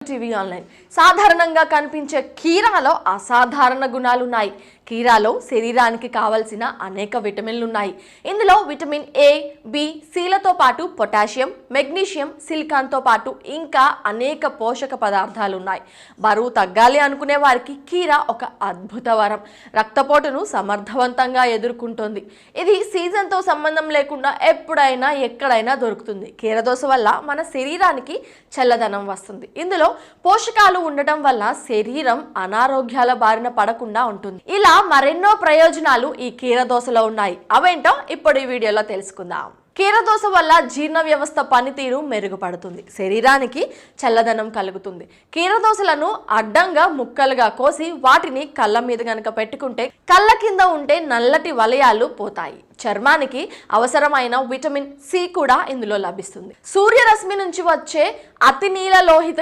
TV online. సాధారణంగా కనిపించే కీరాలో అసాధారణ గుణాలున్నాయి కీరాలో శరీరానికి కావలసిన అనేక విటమిన్లు ఉన్నాయి ఇందులో విటమిన్ ఏ బి సిలతో పాటు పొటాషియం మెగ్నీషియం సిలికాన్తో పాటు ఇంకా అనేక పోషక పదార్థాలు ఉన్నాయి బరువు తగ్గాలి అనుకునే వారికి కీరా ఒక అద్భుత వరం. రక్తపోటును సమర్థవంతంగా ఎదుర్కొంటుంది. ఇది సీజన్తో సంబంధం లేకుండా ఎప్పుడైనా ఎక్కడైనా దొరుకుతుంది. కీరదోశ వల్ల మన శరీరానికి చల్లదనం వస్తుంది. ఇందులో పోషకాలు ఉండటం వల్ల శరీరం అనారోగ్యాల బారిన పడకుండా ఉంటుంది. ఇలా మరెన్నో ప్రయోజనాలు ఈ కీరదోసలో ఉన్నాయి. అవేంటో ఇప్పుడు ఈ వీడియోలో తెలుసుకుందాం. కీరదోస వల్ల జీర్ణ వ్యవస్థ పనితీరు మెరుగుపడుతుంది. శరీరానికి చల్లదనం కలుగుతుంది. కీరదోసలను అడ్డంగా ముక్కలుగా కోసి వాటిని కళ్ళ మీద గనక పెట్టుకుంటే కళ్ళ కింద ఉంటే నల్లటి వలయాలు పోతాయి. చర్మానికి అవసరమైన విటమిన్ సి కూడా ఇందులో లభిస్తుంది. సూర్యరశ్మి నుంచి వచ్చే అతి నీల లోహిత